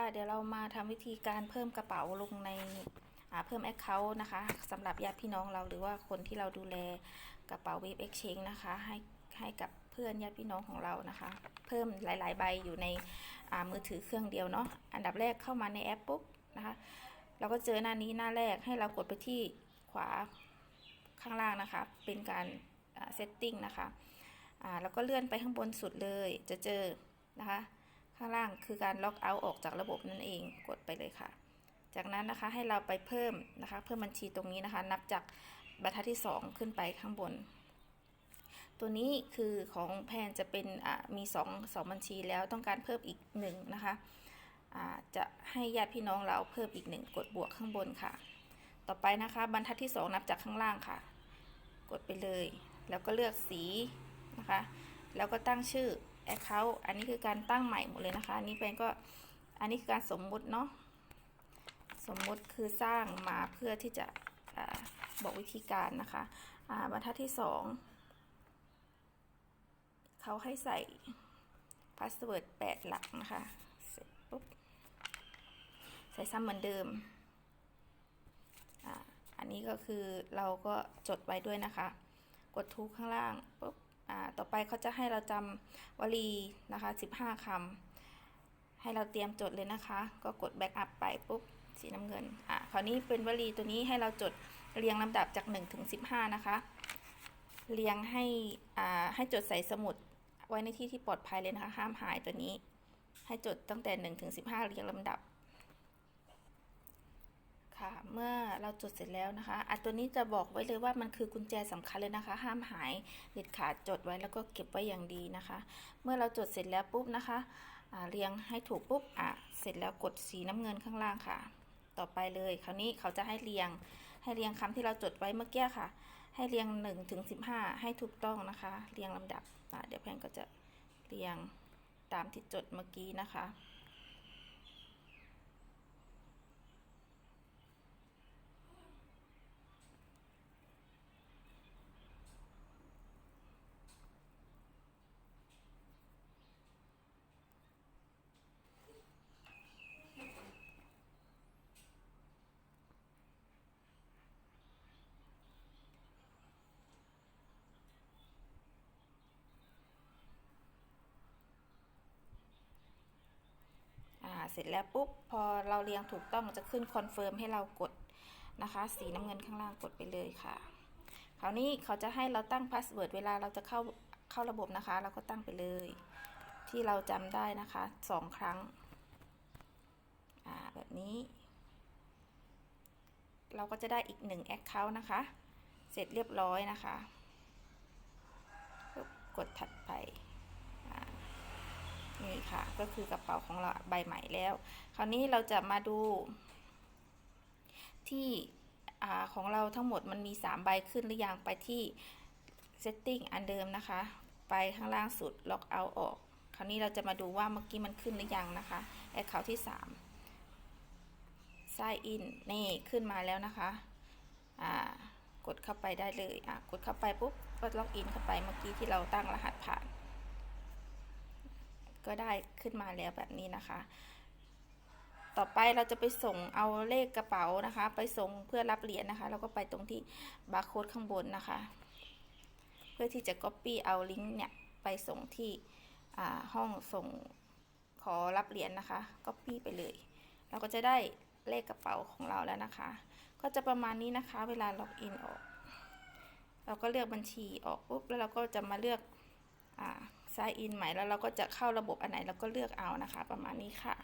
ค่ะ เดี๋ยวเรามาทำวิธีการเพิ่มกระเป๋าลงในเพิ่ม Account นะคะสำหรับญาติพี่น้องเราหรือว่าคนที่เราดูแลกระเป๋า Wave Exchange นะคะ ให้ให้กับเพื่อนญาติพี่น้องของเรานะคะ เพิ่มหลาย ๆ ใบอยู่ในมือถือเครื่องเดียวเนาะอันดับแรกเข้ามาในแอปปุ๊บนะคะ เราก็เจอหน้านี้หน้าแรกให้เรากดไปที่ขวาข้างล่างนะคะ เป็นการเซตติ้งนะคะแล้วก็เลื่อนไปข้างบนสุดเลยจะเจอนะคะ ข้างล่างคือการล็อกเอาท์ออกจากระบบนั่นเองกดไปเลยค่ะ จากนั้นนะคะให้เราไปเพิ่มนะคะ เพิ่มบัญชีตรงนี้นะคะ นับจากบรรทัดที่ 2 ขึ้นไปข้างบน ตัวนี้คือของแพนจะเป็นมี2 2บัญชีแล้วต้องการเพิ่มอีก1นะคะจะให้ญาติพี่น้องเราเพิ่มอีก 1 กดบวกข้างบนค่ะ ต่อไปนะคะ บรรทัดที่ 2 นับจากข้างล่างค่ะ กดไปเลย แล้วก็เลือกสีนะคะ แล้วก็ตั้งชื่อ Account อันนี้คือการตั้งใหม่หมดเลยนะคะ อันนี้เป็นก็อันนี้คือการสมมุติเนาะสมมุติคือสร้างมาเพื่อที่จะอบอกวิธีการนะคะบรรทัดที่สองเขาให้ใส่พาสเวิร์ด8หลักนะคะเสร็จปุ๊บใส่ซ้ำเหมือนเดิมอันนี้ก็คือเราก็จดไว้ด้วยนะคะ กดทุกข้างล่างปุ๊บ ต่อไปเขาจะให้เราจำวลีนะคะ 15คำให้เราเตรียมจดเลยนะคะ ก็กดแบ็กอัพไปปุ๊บสีน้ำเงิน อะ คราวนี้เป็นวลีตัวนี้ให้เราจดเรียงลำดับจาก 1 ถึง 15 นะคะ เรียงให้ อ่า ให้จดใส่สมุดไว้ในที่ที่ปลอดภัยเลยนะคะ ห้ามหายตัวนี้ ให้จดตั้งแต่1ถึง15 เรียงลำดับ ค่ะ เมื่อเราจดเสร็จแล้วนะคะอันตัวนี้จะบอกไว้เลยว่ามันคือกุญแจสำคัญเลยนะคะ ห้ามหายเด็ดขาดจดไว้แล้วก็เก็บไว้อย่างดีนะคะ เมื่อเราจดเสร็จแล้วปุ๊บนะคะเรียงให้ถูกปุ๊บอะเสร็จแล้วกดสีน้ำเงินข้างล่างค่ะ ต่อไปเลย คราวนี้เขาจะให้เรียง ให้เรียงคำที่เราจดไว้เมื่อกี้ค่ะ ให้เรียง1ถึง15ให้ถูกต้องนะคะ เรียงลำดับเดี๋ยวแพนก็จะเรียงตามที่จดเมื่อกี้นะคะ เสร็จแล้วปุ๊บพอเราเรียงถูกต้องจะขึ้นคอนเฟิร์มให้เรากดนะคะ สีน้ำเงินข้างล่างกดไปเลยค่ะ คราวนี้เขาจะให้เราตั้งพาสเวิร์ดเวลาเราจะเข้าเข้าระบบนะคะ เราก็ตั้งไปเลย ที่เราจำได้นะคะสองครั้งแบบนี้ เราก็จะได้อีกหนึ่งแอคเคาท์นะคะ เสร็จเรียบร้อยนะคะ กดถัดไป ค่ะ ก็คือกระเป๋าของเราใบใหม่แล้ว คราวนี้เราจะมาดู ที่ของเราทั้งหมดมันมี 3 ใบขึ้นหรือยังไปที่ setting อันเดิมนะคะ ไปข้างล่างสุดล็อกเอาออก คราวนี้เราจะมาดูว่าเมื่อกี้มันขึ้นหรือยังนะคะแอคเคาท์ที่3 sign in นี่ขึ้นมาแล้วนะคะอ่ากดเข้าไปได้เลยอะกดเข้าไปปุ๊บก็ล็อกอินเข้าไปเมื่อกี้ที่เราตั้งรหัสผ่าน ก็ได้ขึ้นมาแล้วแบบนี้นะคะ ต่อไปเราจะไปส่งเอาเลขกระเป๋านะคะ ไปส่งเพื่อรับเหรียญนะคะ แล้วก็ไปตรงที่บาร์โค้ดข้างบนนะคะ เพื่อที่จะ Copy เอาลิงก์เนี่ยไปส่งที่ห้องส่งขอรับเหรียญนะคะ Copy ไปเลย เราก็จะได้เลขกระเป๋าของเราแล้วนะคะ ก็จะประมาณนี้นะคะ เวลาล็อกอินออก เราก็เลือกบัญชีออกปุ๊บแล้วเราก็จะมาเลือกอ่า ซน์อินใหม่แล้วเราก็จะเข้าระบบอันไหนเราก็เลือกเอานะคะ ประมาณนี้ค่ะ